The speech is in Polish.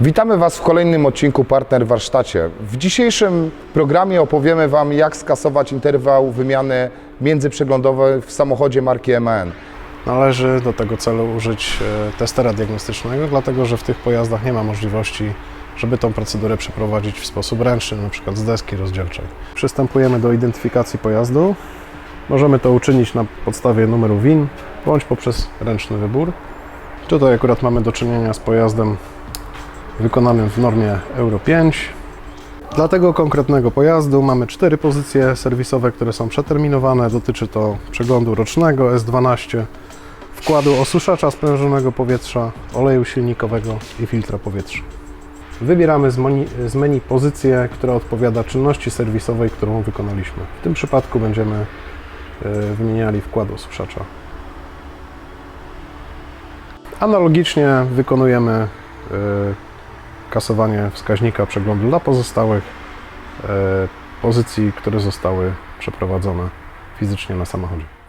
Witamy Was w kolejnym odcinku Partner Warsztacie. W dzisiejszym programie opowiemy Wam, jak skasować interwał wymiany międzyprzeglądowej w samochodzie marki MAN. Należy do tego celu użyć e, testera diagnostycznego, dlatego że w tych pojazdach nie ma możliwości, żeby tą procedurę przeprowadzić w sposób ręczny, np. z deski rozdzielczej. Przystępujemy do identyfikacji pojazdu. Możemy to uczynić na podstawie numeru WIN bądź poprzez ręczny wybór. Tutaj akurat mamy do czynienia z pojazdem wykonanym w normie Euro 5. Dla tego konkretnego pojazdu mamy cztery pozycje serwisowe, które są przeterminowane. Dotyczy to przeglądu rocznego S12, wkładu osuszacza sprężonego powietrza, oleju silnikowego i filtra powietrza. Wybieramy z z menu pozycję, która odpowiada czynności serwisowej, którą wykonaliśmy. W tym przypadku będziemy e, wymieniali wkład osuszacza. Analogicznie wykonujemy e, kasowanie wskaźnika przeglądu dla pozostałych e, pozycji, które zostały przeprowadzone fizycznie na samochodzie.